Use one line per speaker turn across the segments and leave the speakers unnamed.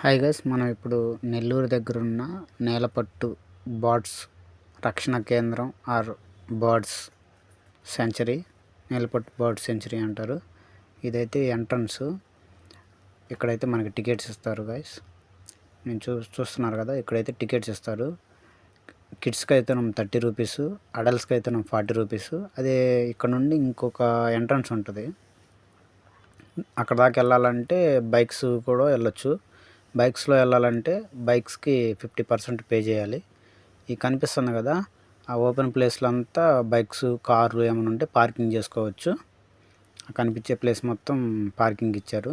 Hi guys మనం ఇప్పుడు నెల్లూరు దగ్గర ఉన్న నేలపట్టు బర్డ్స్ రక్షణ కేంద్రం or birds sanctuary Nelapattu bird sanctuary అంటారు. ఇదైతే ఎంట్రన్స్. ఇక్కడైతే మనకి టికెట్స్ ఇస్తారు గైస్ నేను చూ చూస్తున్నారు కదా ఇక్కడైతే టికెట్స్ ఇస్తారు. కిడ్స్కి అయితే మనం థర్టీ రూపీస్ అడల్ట్స్కి అయితే మనం ఫార్టీ రూపీస్. అదే ఇక్కడ నుండి ఇంకొక ఎంట్రన్స్ ఉంటుంది. అక్కడ దాకా వెళ్ళాలంటే బైక్స్ కూడా వెళ్ళొచ్చు. బైక్స్లో వెళ్ళాలంటే బైక్స్కి ఫిఫ్టీ పర్సెంట్ పే చేయాలి. ఈ కనిపిస్తుంది కదా ఆ ఓపెన్ ప్లేస్లో అంతా బైక్స్ కార్లు ఏమైనా ఉంటే పార్కింగ్ చేసుకోవచ్చు. ఆ కనిపించే ప్లేస్ మొత్తం పార్కింగ్ ఇచ్చారు.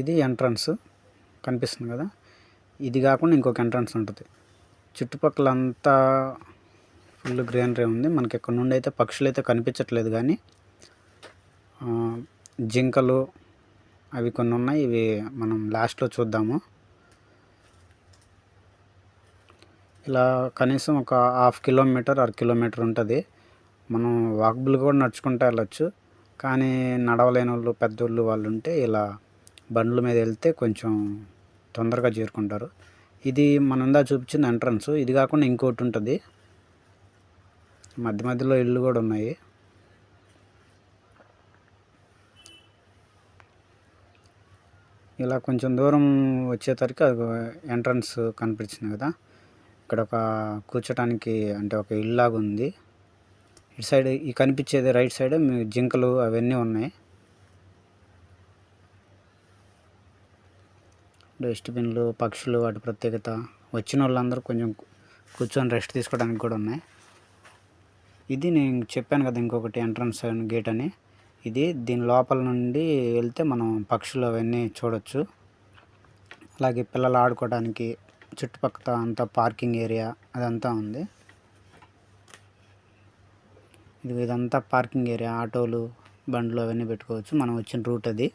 ఇది ఎంట్రన్స్ కనిపిస్తుంది కదా ఇది కాకుండా ఇంకొక ఎంట్రన్స్ ఉంటుంది. చుట్టుపక్కల అంతా ఫుల్ గ్రీనరీ ఉంది. మనకి ఇక్కడ నుండి అయితే పక్షులు అయితే కనిపించట్లేదు కానీ జింకలు అవి కొన్ని ఉన్నాయి. ఇవి మనం లాస్ట్లో చూద్దాము. ఇలా కనీసం ఒక హాఫ్ కిలోమీటర్ అర కిలోమీటర్ ఉంటుంది. మనం వాకబుల్ కూడా నడుచుకుంటూ వెళ్ళొచ్చు. కానీ నడవలేని వాళ్ళు పెద్దోళ్ళు వాళ్ళు ఉంటే ఇలా బండ్ల మీద వెళ్తే కొంచెం తొందరగా చేరుకుంటారు. ఇది మనందా ఇందా చూపించింది ఎంట్రన్స్. ఇది కాకుండా ఇంకోటి ఉంటుంది. మధ్య మధ్యలో ఇళ్ళు కూడా ఉన్నాయి. ఇలా కొంచెం దూరం వచ్చేసరికి అది ఎంట్రన్స్ కనిపించింది కదా. ఇక్కడ ఒక కూర్చోటానికి అంటే ఒక ఇల్లాగా ఉంది. ఇటు సైడ్ ఈ కనిపించేది రైట్ సైడ్ జింకలు అవన్నీ ఉన్నాయి. డస్ట్బిన్లు పక్షులు వాటి ప్రత్యేకత. వచ్చిన వాళ్ళందరూ కొంచెం కూర్చొని రెస్ట్ తీసుకోవడానికి కూడా ఉన్నాయి. ఇది నేను చెప్పాను కదా ఇంకొకటి ఎంట్రన్స్ గేట్ అని. ఇది దీని లోపల నుండి వెళ్తే మనం పక్షులు అవన్నీ చూడొచ్చు. అలాగే పిల్లలు ఆడుకోవడానికి చుట్టుపక్కల అంతా పార్కింగ్ ఏరియా అదంతా ఉంది. ఇది ఇదంతా పార్కింగ్ ఏరియా ఆటోలు బండ్లు అవన్నీ పెట్టుకోవచ్చు. మనం వచ్చిన రూట్ అది.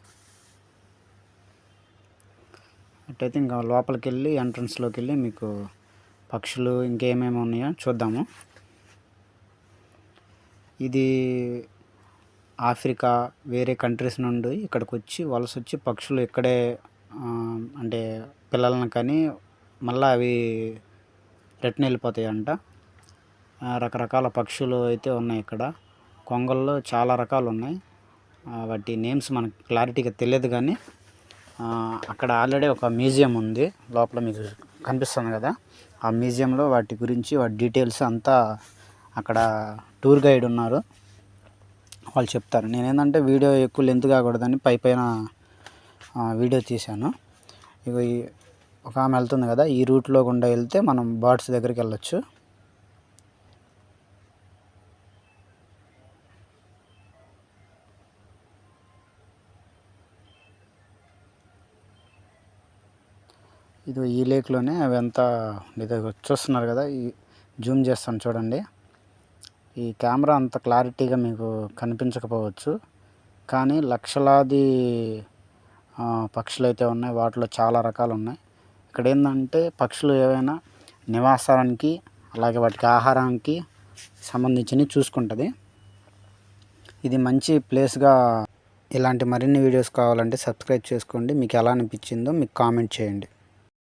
అట్టయితే ఇంకా లోపలికి వెళ్ళి ఎంట్రన్స్లోకి వెళ్ళి మీకు పక్షులు ఇంకేమేమి ఉన్నాయో చూద్దాము. ఇది ఆఫ్రికా వేరే కంట్రీస్ నుండి ఇక్కడికి వచ్చి వలస వచ్చి పక్షులు ఇక్కడే అంటే పిల్లలను కానీ మళ్ళీ అవి రిటర్న్ వెళ్ళిపోతాయి అంట రకరకాల పక్షులు అయితే ఉన్నాయి ఇక్కడ. కొంగల్లో చాలా రకాలు ఉన్నాయి. వాటి నేమ్స్ మనకు క్లారిటీగా తెలియదు కానీ అక్కడ ఆల్రెడీ ఒక మ్యూజియం ఉంది. లోపల మీకు కనిపిస్తుంది కదా. ఆ మ్యూజియంలో వాటి గురించి వాటి డీటెయిల్స్ అంతా అక్కడ టూర్ గైడ్ ఉన్నారు. వాళ్ళు చెప్తారు. నేను ఏంటంటే వీడియో ఎక్కువ లెంత్ కాకూడదని పై పైన వీడియో తీశాను. ఇక ఒక ఆమె వెళ్తుంది కదా ఈ రూట్లో గుండా వెళ్తే మనం బర్డ్స్ దగ్గరికి వెళ్ళొచ్చు. ఇది ఈ లేక్లోనే అవి అంతా ఇది చూస్తున్నారు కదా ఈ జూమ్ చేస్తాను చూడండి. ఈ కెమెరా అంత క్లారిటీగా మీకు కనిపించకపోవచ్చు. కానీ లక్షలాది పక్షులు అయితే ఉన్నాయి. వాటిలో చాలా రకాలు ఉన్నాయి ఇక్కడ ఏంటంటే పక్షులు ఏవైనా నివాసానికి అలాగే వాటికి ఆహారానికి సంబంధించినవి చూసుకుంటుంది. ఇది మంచి ప్లేస్గా ఇలాంటి మరిన్ని వీడియోస్ కావాలంటే సబ్స్క్రైబ్ చేసుకోండి. మీకు ఎలా అనిపించిందో మీకు కామెంట్ చేయండి.